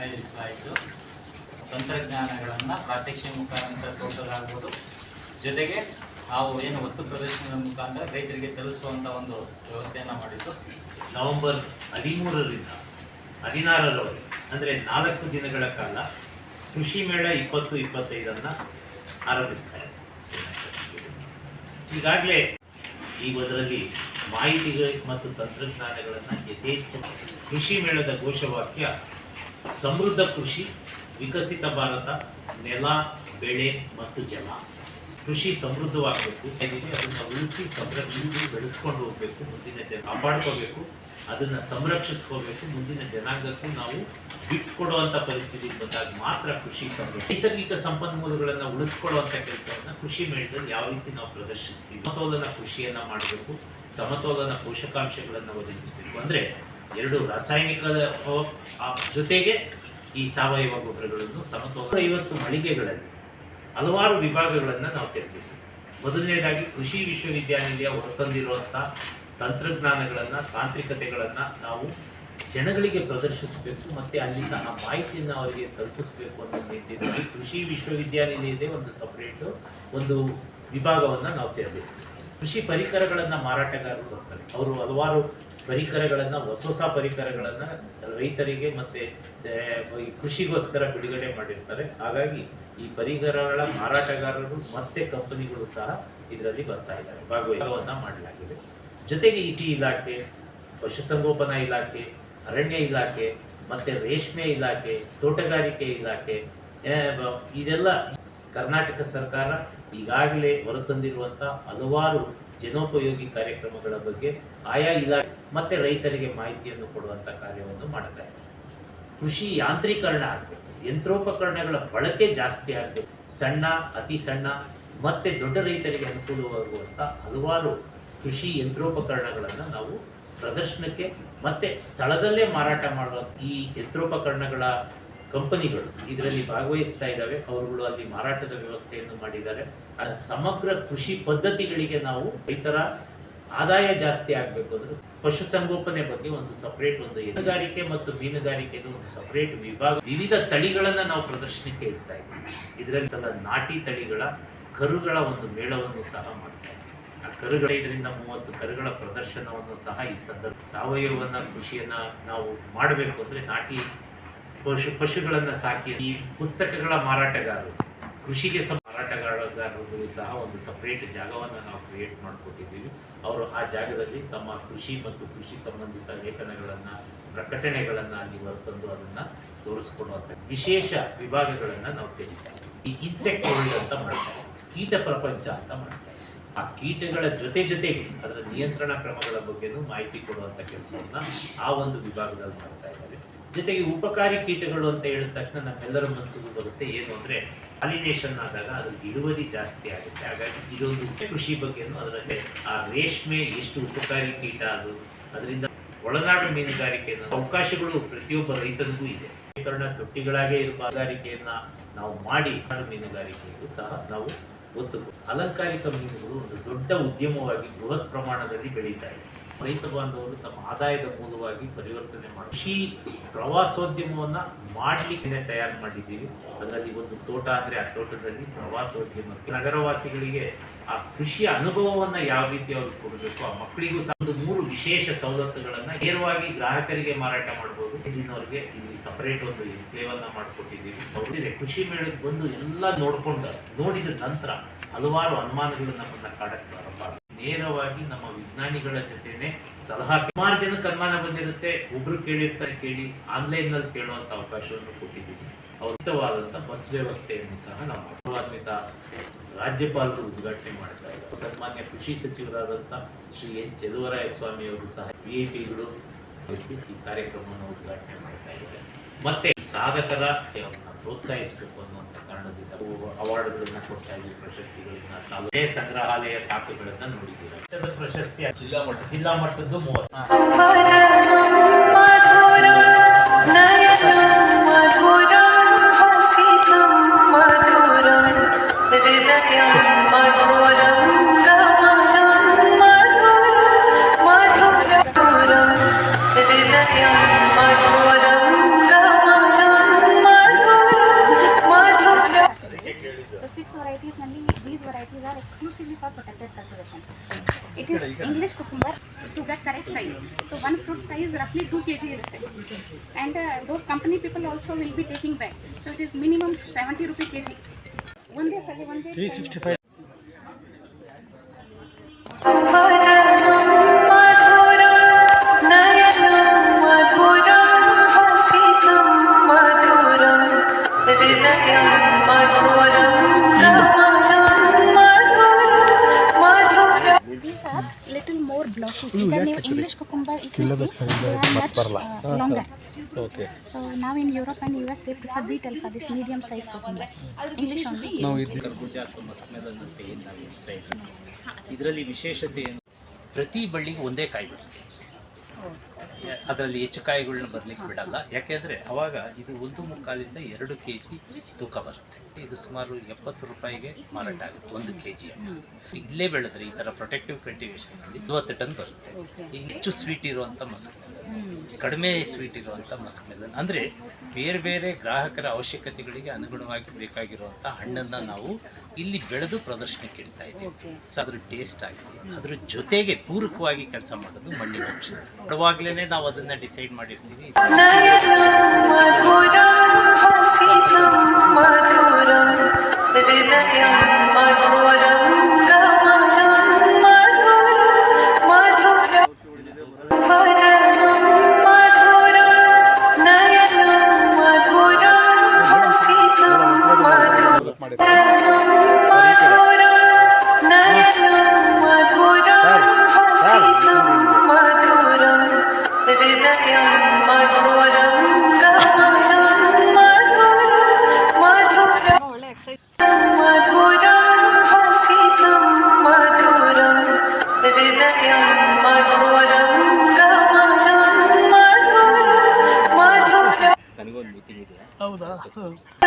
ಆಯೋಜಿಸಲಾಯಿತು ತಂತ್ರಜ್ಞಾನಗಳನ್ನು ಪ್ರಾತ್ಯಕ್ಷ ಮುಖಾಂತರ ತೋರಿಸಲಾಗ್ಬೋದು. ಜೊತೆಗೆ ನಾವು ಏನು ವಸ್ತು ಪ್ರದರ್ಶನದ ಮುಖಾಂತರ ರೈತರಿಗೆ ತಲುಪಿಸುವಂಥ ಒಂದು ವ್ಯವಸ್ಥೆಯನ್ನು ಮಾಡಿದ್ದು. ನವೆಂಬರ್ ಹದಿಮೂರರಿಂದ ಹದಿನಾರರವರೆಗೆ, ಅಂದರೆ ನಾಲ್ಕು ದಿನಗಳ ಕಾಲ ಕೃಷಿ ಮೇಳ ಇಪ್ಪತ್ತು ಇಪ್ಪತ್ತೈದನ್ನು ಆರಂಭಿಸ್ತಾರೆ ಈಗಾಗಲೇ ಈ ಅದರಲ್ಲಿ ಮಾಹಿತಿಗಳು ಮತ್ತು ತಂತ್ರಜ್ಞಾನಗಳನ್ನು ಯಥೇಚ್ಛ ಕೃಷಿ ಮೇಳದ ಘೋಷವಾಕ್ಯ ಸಮೃದ್ಧ ಕೃಷಿ, ವಿಕಸಿತ ಭಾರತ, ನೆಲ, ಬೆಳೆ ಮತ್ತು ಜಲ. ಕೃಷಿ ಸಮೃದ್ಧವಾಗಬೇಕು ಅದನ್ನು ಉಳಿಸಿ, ಸಂರಕ್ಷಿಸಿ, ಬೆಳೆಸ್ಕೊಂಡು ಹೋಗಬೇಕು, ಮುಂದಿನ ಜನ ಕಾಪಾಡ್ಕೋಬೇಕು, ಅದನ್ನ ಸಂರಕ್ಷಿಸ್ಕೋಬೇಕು, ಮುಂದಿನ ಜನಾಂಗಕ್ಕೂ ನಾವು ಬಿಟ್ಕೊಡುವಂತ ಪರಿಸ್ಥಿತಿ ಬಂದಾಗ ಮಾತ್ರ ಕೃಷಿ ಸಮೃದ್ಧ. ನೈಸರ್ಗಿಕ ಸಂಪನ್ಮೂಲಗಳನ್ನು ಉಳಿಸ್ಕೊಳ್ಳುವಂಥ ಕೆಲಸವನ್ನು ಕೃಷಿ ಮೇಳದಲ್ಲಿ ಯಾವ ರೀತಿ ನಾವು ಪ್ರದರ್ಶಿಸ್ತೀವಿ. ಸಮತೋಲನ ಕೃಷಿಯನ್ನ ಮಾಡಬೇಕು, ಸಮತೋಲನ ಪೋಷಕಾಂಶಗಳನ್ನು ಒದಗಿಸಬೇಕು. ಅಂದ್ರೆ ಎರಡು ರಾಸಾಯನಿಕದ ಜೊತೆಗೆ ಈ ಸಾವಯವ ಗೊಬ್ಬರಗಳನ್ನು ಸಮತೋಲ ಐವತ್ತು ಮಳಿಗೆಗಳಲ್ಲಿ ಹಲವಾರು ವಿಭಾಗಗಳನ್ನು ನಾವು ತೆರೆದಿದ್ದೀವಿ ಮೊದಲನೇದಾಗಿ ಕೃಷಿ ವಿಶ್ವವಿದ್ಯಾನಿಲಯ ಹೊರತಂದಿರುವಂಥ ತಂತ್ರಜ್ಞಾನಗಳನ್ನು, ತಾಂತ್ರಿಕತೆಗಳನ್ನು ನಾವು ಜನಗಳಿಗೆ ಪ್ರದರ್ಶಿಸಬೇಕು ಮತ್ತು ಅಲ್ಲಿಂದ ಆ ಮಾಹಿತಿಯನ್ನು ಅವರಿಗೆ ತಲುಪಿಸಬೇಕು ಅನ್ನೋ ನಿಟ್ಟಿನಲ್ಲಿ ಕೃಷಿ ವಿಶ್ವವಿದ್ಯಾನಿಲಯದೇ ಒಂದು ಸಪರೇಟು ಒಂದು ವಿಭಾಗವನ್ನು ನಾವು ತೆರೆದಿದ್ದೀವಿ ಕೃಷಿ ಪರಿಕರಗಳನ್ನು ಮಾರಾಟಗಾರರು ಬರ್ತಾರೆ. ಅವರು ಹಲವಾರು ಪರಿಕರಗಳನ್ನು, ಹೊಸ ಹೊಸ ಪರಿಕರಗಳನ್ನು ರೈತರಿಗೆ ಮತ್ತು ಕೃಷಿಗೋಸ್ಕರ ಬಿಡುಗಡೆ ಮಾಡಿರ್ತಾರೆ. ಹಾಗಾಗಿ ಈ ಪರಿಕರಗಳ ಮಾರಾಟಗಾರರು ಮತ್ತೆ ಕಂಪನಿಗಳು ಸಹ ಇದರಲ್ಲಿ ಬರ್ತಾ ಇದ್ದಾರೆ. ಭಾಗವಹಿಸವನ್ನ ಮಾಡಲಾಗಿದೆ. ಜೊತೆಗೆ ಇಟಿ ಇಲಾಖೆ, ಪಶುಸಂಗೋಪನಾ ಇಲಾಖೆ, ಅರಣ್ಯ ಇಲಾಖೆ, ಮತ್ತೆ ರೇಷ್ಮೆ ಇಲಾಖೆ, ತೋಟಗಾರಿಕೆ ಇಲಾಖೆ ಇದೆಲ್ಲ ಕರ್ನಾಟಕ ಸರ್ಕಾರ ಈಗಾಗಲೇ ಹೊರತಂದಿರುವಂಥ ಹಲವಾರು ಜನೋಪಯೋಗಿ ಕಾರ್ಯಕ್ರಮಗಳ ಬಗ್ಗೆ ಆಯಾ ಇಲಾಖೆ ಮತ್ತೆ ರೈತರಿಗೆ ಮಾಹಿತಿಯನ್ನು ಕೊಡುವಂಥ ಕಾರ್ಯವನ್ನು ಮಾಡ್ತಾ ಇದೆ ಕೃಷಿ ಯಾಂತ್ರೀಕರಣ ಆಗಬೇಕು, ಯಂತ್ರೋಪಕರಣಗಳ ಬಳಕೆ ಜಾಸ್ತಿ ಆಗಬೇಕು, ಸಣ್ಣ, ಅತಿ ಸಣ್ಣ, ಮತ್ತೆ ದೊಡ್ಡ ರೈತರಿಗೆ ಅನುಕೂಲವಾಗುವಂಥ ಹಲವಾರು ಕೃಷಿ ಯಂತ್ರೋಪಕರಣಗಳನ್ನು ನಾವು ಪ್ರದರ್ಶನಕ್ಕೆ ಮತ್ತೆ ಸ್ಥಳದಲ್ಲೇ ಮಾರಾಟ ಮಾಡುವ ಈ ಯಂತ್ರೋಪಕರಣಗಳ ಕಂಪನಿಗಳು ಇದರಲ್ಲಿ ಭಾಗವಹಿಸ್ತಾ ಇದ್ದಾವೆ. ಅವರುಗಳು ಅಲ್ಲಿ ಮಾರಾಟದ ವ್ಯವಸ್ಥೆಯನ್ನು ಮಾಡಿದ್ದಾರೆ. ಸಮಗ್ರ ಕೃಷಿ ಪದ್ಧತಿಗಳಿಗೆ ನಾವು ರೈತರ ಆದಾಯ ಜಾಸ್ತಿ ಆಗಬೇಕು ಅಂದ್ರೆ ಪಶುಸಂಗೋಪನೆ ಬಗ್ಗೆ ಒಂದು ಸಪರೇಟ್ ಒಂದು ಹೈನುಗಾರಿಕೆ ಮತ್ತು ಮೀನುಗಾರಿಕೆದು ಒಂದು ಸಪರೇಟ್ ವಿಭಾಗ. ವಿವಿಧ ತಳಿಗಳನ್ನ ನಾವು ಪ್ರದರ್ಶನಕ್ಕೆ ಇಡ್ತಾ ಇದ್ದೀವಿ. ಇದರಲ್ಲಿ ಸಲ ನಾಟಿ ತಳಿಗಳ, ಕರುಗಳ ಒಂದು ಮೇಳವನ್ನು ಸಹ ಮಾಡ್ತಾ ಆ ಕರುಗಳ ಐದರಿಂದ ಮೂವತ್ತು ಕರುಗಳ ಪ್ರದರ್ಶನವನ್ನು ಸಹ ಈ ಸಂದರ್ಭ ಸಾವಯವನ್ನ, ಕೃಷಿಯನ್ನ ನಾವು ಮಾಡಬೇಕು ಅಂದ್ರೆ ನಾಟಿ ಪಶು, ಪಶುಗಳನ್ನ ಸಾಕಿ. ಈ ಪುಸ್ತಕಗಳ ಮಾರಾಟಗಾರರು ಕೃಷಿಗೆ ಮಾರಾಟಗಾರರು ಸಹ ಒಂದು ಸಪ್ರೇಟ್ ಜಾಗವನ್ನು ನಾವು ಕ್ರಿಯೇಟ್ ಮಾಡಿಕೊಟ್ಟಿದ್ದೀವಿ. ಅವರು ಆ ಜಾಗದಲ್ಲಿ ತಮ್ಮ ಕೃಷಿ ಮತ್ತು ಕೃಷಿ ಸಂಬಂಧಿತ ಲೇಖನಗಳನ್ನು, ಪ್ರಕಟಣೆಗಳನ್ನು ಅಲ್ಲಿ ಹೊರತಂದು ಅದನ್ನು ತೋರಿಸ್ಕೊಡುವಂಥ ವಿಶೇಷ ವಿಭಾಗಗಳನ್ನು ನಾವು ತೆಗಿತೀವಿ ಈ ಇನ್ಸೆಕ್ಟ್ ವರ್ಲ್ಡ್ ಅಂತ ಮಾಡ್ತಾರೆ, ಕೀಟ ಪ್ರಪಂಚ ಅಂತ ಮಾಡ್ತಾರೆ. ಆ ಕೀಟಗಳ ಜೊತೆ ಜೊತೆಗೆ ಅದರ ನಿಯಂತ್ರಣ ಕ್ರಮಗಳ ಬಗ್ಗೆನೂ ಮಾಹಿತಿ ಕೊಡುವಂಥ ಕೆಲಸವನ್ನು ಆ ಒಂದು ವಿಭಾಗದಲ್ಲಿ ಮಾಡ್ತಾ ಇದ್ದಾರೆ. ಜೊತೆಗೆ ಉಪಕಾರಿ ಕೀಟಗಳು ಅಂತ ಹೇಳಿದ ತಕ್ಷಣ ನಮ್ಮೆಲ್ಲರ ಮನಸ್ಸಿಗೂ ಬರುತ್ತೆ. ಏನು ಅಂದ್ರೆ ಪಾಲಿನೇಷನ್ ಆದಾಗ ಅದು ಇಳುವರಿ ಜಾಸ್ತಿ ಆಗುತ್ತೆ. ಹಾಗಾಗಿ ಇದೊಂದು ಕೃಷಿ ಬಗ್ಗೆ ಅದರಲ್ಲಿ ಆ ರೇಷ್ಮೆ ಎಷ್ಟು ಉಪಕಾರಿ ಕೀಟ ಅದು, ಅದರಿಂದ ಒಳನಾಡು ಮೀನುಗಾರಿಕೆಯನ್ನು ಅವಕಾಶಗಳು ಪ್ರತಿಯೊಬ್ಬ ರೈತನಿಗೂ ಇದೆ. ತೊಟ್ಟಿಗಳಾಗೇ ಇರುವ ಮೀನುಗಾರಿಕೆಯನ್ನ ನಾವು ಮಾಡಿ ಮೀನುಗಾರಿಕೆಗೂ ಸಹ ನಾವು ಒತ್ತು ಅಲಂಕಾರಿಕ ಮೀನುಗಳು ಒಂದು ದೊಡ್ಡ ಉದ್ಯಮವಾಗಿ ಬೃಹತ್ ಪ್ರಮಾಣದಲ್ಲಿ ಬೆಳೀತಾ ಇದೆ. ರೈತ ಬಾಂಧವರು ತಮ್ಮ ಆದಾಯದ ಮೂಲವಾಗಿ ಪರಿವರ್ತನೆ ಮಾಡಿ ಕೃಷಿ ಪ್ರವಾಸೋದ್ಯಮವನ್ನ ಮಾಡಲಿಕ್ಕೆ ತಯಾರು ಮಾಡಿದ್ದೀವಿ. ಅದರಲ್ಲಿ ಒಂದು ತೋಟ ಅಂದ್ರೆ ಆ ತೋಟದಲ್ಲಿ ಪ್ರವಾಸೋದ್ಯಮ. ನಗರವಾಸಿಗಳಿಗೆ ಆ ಕೃಷಿಯ ಅನುಭವವನ್ನ ಯಾವ ರೀತಿ ಅವ್ರಿಗೆ ಕೊಡಬೇಕು, ಆ ಮಕ್ಕಳಿಗೂ ಸಹ ಒಂದು ಮೂರು ವಿಶೇಷ ಸವಲತ್ತುಗಳನ್ನ ನೇರವಾಗಿ ಗ್ರಾಹಕರಿಗೆ ಮಾರಾಟ ಮಾಡಬಹುದು ಇಲ್ಲಿನವರಿಗೆ ಇಲ್ಲಿ ಸಪರೇಟ್ ಒಂದು ಎನ್ಕ್ಲೇವನ್ನ ಮಾಡಿಕೊಟ್ಟಿದ್ದೀವಿ. ಅವ್ರಿಗೆ ಕೃಷಿ ಮೇಳಕ್ಕೆ ಬಂದು ಎಲ್ಲ ನೋಡಿಕೊಂಡು ನೋಡಿದ ನಂತರ ಹಲವಾರು ಅನುಮಾನಗಳು ನಮ್ಮನ್ನ ಕಾಡಕ್ಕೆ. ನೇರವಾಗಿ ನಮ್ಮ ವಿಜ್ಞಾನಿಗಳ ಜೊತೆನೆ ಸಲಹಾ ಸುಮಾರು ಜನಕ್ಕೆ ಅನುಮಾನ ಬಂದಿರುತ್ತೆ. ಒಬ್ರು ಕೇಳಿರ್ತಾರೆ ಕೇಳಿ ಆನ್ಲೈನ್ನಲ್ಲಿ ಕೇಳುವಂತ ಅವಕಾಶವನ್ನು ಕೊಟ್ಟಿದ್ದೀವಿ. ಉಚಿತವಾದಂತ ಬಸ್ ವ್ಯವಸ್ಥೆಯನ್ನು ಸಹ ನಾವು ಗೌರವಾನ್ವಿತ ರಾಜ್ಯಪಾಲರು ಉದ್ಘಾಟನೆ ಮಾಡ್ತಾ ಇದ್ದಾರೆ. ಸನ್ಮಾನ್ಯ ಕೃಷಿ ಸಚಿವರಾದಂತ ಶ್ರೀ ಎನ್. ಸ್ವಾಮಿ ಅವರು ಸಹ ವಿಐಪಿಗಳು ಈ ಕಾರ್ಯಕ್ರಮವನ್ನು ಉದ್ಘಾಟನೆ ಮಾಡ್ತಾ ಇದ್ದಾರೆ. ಮತ್ತೆ ಸಾಧಕರ ಅವ್ರನ್ನ ಪ್ರೋತ್ಸಾಹಿಸಬೇಕು ಅನ್ನುವಂಥ ಕಾರಣದಿಂದ ಅವಾರ್ಡ್ಗಳನ್ನ ಕೊಡ್ತಾ ಇದ್ದೀವಿ ಪ್ರಶಸ್ತಿಗಳನ್ನ. ತಾವು ಸಂಗ್ರಹಾಲಯ ದಾಖಲೆಗಳನ್ನ ನೋಡಿದ್ದೀರಾ ಪ್ರಶಸ್ತಿ ಜಿಲ್ಲಾ ಮಟ್ಟ ಜಿಲ್ಲಾ ಮಟ್ಟದ್ದು ಮೂವತ್ತು. Is English cucumber to get correct size. So one fruit size roughly two kg irutte. And uh, those company people also will be taking back. So it is minimum 70 rupee kg. ಒಂದೇ ಸಲ ಒಂದೇ are little more blocky. because yeah, English cucumber, if you see, they are much uh, longer. So now in Europe and US, they prefer beetle for this medium size cucumbers. English only. ಕರ್ಬೂಜ ಅಥವಾ ಮಸ್ಕ್ಮೆಲನ್ ಅಂತ ಏನು ನಾವು ಇದ್ದೀವಿ ಇದರಲ್ಲಿ ವಿಶೇಷತೆ ಏನು ಪ್ರತಿ ಬಳ್ಳಿಗೆ ಒಂದೇ ಕಾಯಿ ಬಿಡುತ್ತೆ ಅದರಲ್ಲಿ ಹೆಚ್ಚು ಕಾಯಿಗಳನ್ನ ಬರಲಿಕ್ಕೆ ಬಿಡಲ್ಲ. ಯಾಕೆಂದರೆ ಅವಾಗ ಇದು ಒಂದು ಮುಕ್ಕಾಲಿಂದ ಎರಡು ಕೆ ಜಿ ತೂಕ ಬರುತ್ತೆ. ಇದು ಸುಮಾರು ಎಪ್ಪತ್ತು ರೂಪಾಯಿಗೆ ಮಾರಾಟ ಆಗುತ್ತೆ ಒಂದು ಕೆ ಜಿ ಇಲ್ಲೇ ಬೆಳೆದ್ರೆ ಈ ಥರ ಪ್ರೊಟೆಕ್ಟಿವ್ ಕಲ್ಟಿವೇಷನಲ್ಲಿ ಇವತ್ತು ಟನ್ ಬರುತ್ತೆ. ಈ ಹೆಚ್ಚು ಸ್ವೀಟ್ ಇರುವಂಥ ಮಸ್ಕ್ ಮೆಲನ್ ಕಡಿಮೆ ಸ್ವೀಟ್ ಇರುವಂಥ ಮಸ್ಕ್ ಮೆಲನ್ ಅಂದರೆ ಬೇರೆ ಬೇರೆ ಗ್ರಾಹಕರ ಅವಶ್ಯಕತೆಗಳಿಗೆ ಅನುಗುಣವಾಗಿ ಬೇಕಾಗಿರುವಂಥ ಹಣ್ಣನ್ನು ನಾವು ಇಲ್ಲಿ ಬೆಳೆದು ಪ್ರದರ್ಶನಕ್ಕೆ ಇಡ್ತಾ ಇದ್ದೀವಿ. ಸೊ ಅದ್ರ ಟೇಸ್ಟ್ ಆಗಿದೆ. ಅದ್ರ ಜೊತೆಗೆ ಪೂರಕವಾಗಿ ಕೆಲಸ ಮಾಡೋದು ಮಣ್ಣಿನ ಅಂಶ ಕೊಡುವಾಗಲೇ ನಾವು ಅದನ್ನ ಡಿಸೈಡ್ ಮಾಡಿರ್ತೀವಿ. 了。嗯。